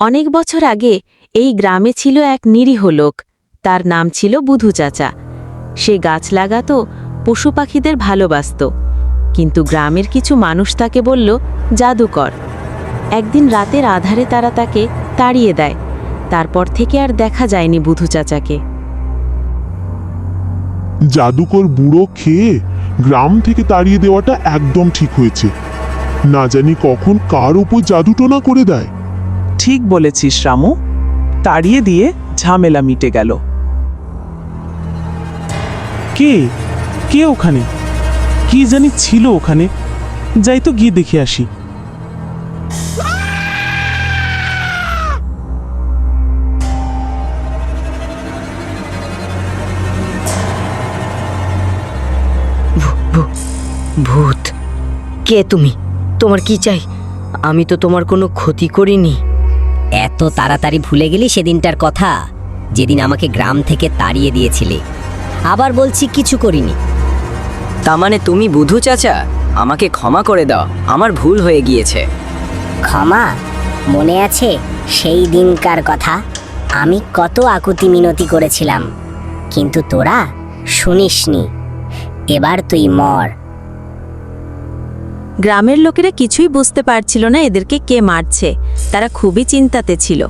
অনেক বছর আগে এই গ্রামে ছিল এক নিরীহ লোক। তার নাম ছিল বুধু চাচা। সে গাছ লাগাতো, পশু পাখিদের ভালোবাসত। কিন্তু গ্রামের কিছু মানুষ তাকে বলল, জাদুকর। একদিন রাতের আধারে তারা তাকে তাড়িয়ে দেয়। তারপর থেকে আর দেখা যায়নি বুধু চাচাকে। জাদুকর বুড়ো খেয়ে গ্রাম থেকে তাড়িয়ে দেওয়াটা একদম ঠিক হয়েছে। না জানি কখন কার উপর জাদুটোনা করে দেয়। ঠিক বলেছিস রামু। তাড়িয়ে দিয়ে ঝামেলা মিটে গেল। কে? কে ওখানে? কি জানি ছিল ওখানে। যাই তো গিয়ে দেখে আসি। ভূত। কে তুমি? তোমার কি চাই? আমি তো তোমার কোনো ক্ষতি করিনি। এত তাড়াতাড়ি ভুলে গেলি সেদিনটার কথা যেদিন আমাকে গ্রাম থেকে তাড়িয়ে দিয়েছিলে। আবার বলছি কিছু করিনি। তা মানে তুমি বুধু চাচা? আমাকে ক্ষমা করে দাও আমার ভুল হয়ে গিয়েছে। ক্ষমা? মনে আছে সেই দিনকার কথা? আমি কত আকুতি মিনতি করেছিলাম। কিন্তু তোরা শুনিসনি। এবার তুই মর। গ্রামের লোকেরা কিছুই বুঝতে পারছিল না এদেরকে কে মারছে। তারা খুবই চিন্তাতে ছিল।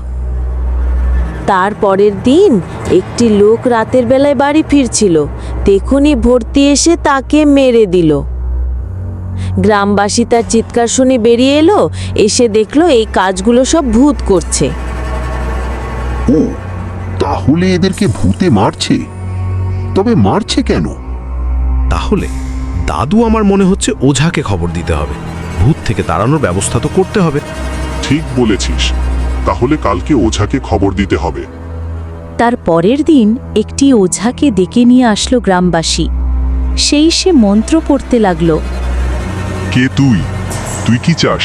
তার পরের দিন একটি লোক রাতের বেলায় বাড়ি ফিরছিল। তেখুনি ভর্তি এসে তাকে মেরে দিল। গ্রামবাসী তার চিৎকার শুনে বেরিয়ে এলো এসে দেখল এই কাজগুলো সব ভূত করছে। ও তাহলে এদেরকে ভূতে মারছে? তবে মারছে কেন? তাহলে দাদু আমার মনে হচ্ছে ওঝাকে খবর দিতে হবে। ভূত থেকে তাড়ানোর ব্যবস্থা তো করতে হবে। ঠিক বলেছিস। তাহলে কালকে ওঝাকে খবর দিতে হবে। তার পরের দিন একটি ওঝাকে ডেকে নিয়ে আসলো গ্রামবাসী। সেই সে মন্ত্র পড়তে লাগল। কে তুই? তুই কি চাস?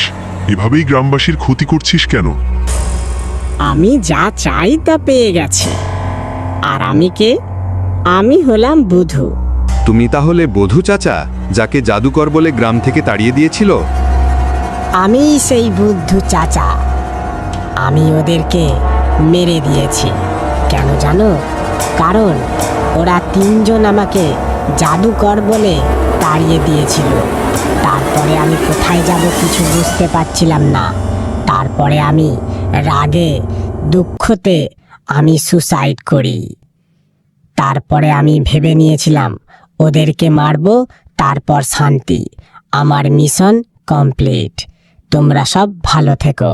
এভাবেই গ্রামবাসীর ক্ষতি করছিস কেন? আমি যা চাই তা পেয়ে গেছি। আর আমি কে? আমি হলাম বুধু। তুমি তাহলে বধূ চাচা, যাকে জাদুকর বলে গ্রাম থেকে তাড়িয়ে দিয়েছিল? আমি সেই বুদ্ধু চাচা। আমি ওদেরকে মেরে দিয়েছি। কেন জানো? কারণ ওরা তিনজন আমাকে জাদুকর বলে তাড়িয়ে দিয়েছিল। তারপরে আমি কোথায় যাব কিছু বুঝতে পারছিলাম না। তারপরে আমি রাগে, দুঃখতে আমি সুসাইড করি। তারপরে আমি ভেবে নিয়েছিলাম ওদেরকে মারব তারপর শান্তি। আমার মিশন কমপ্লিট। তোমরা সব ভালো থেকো।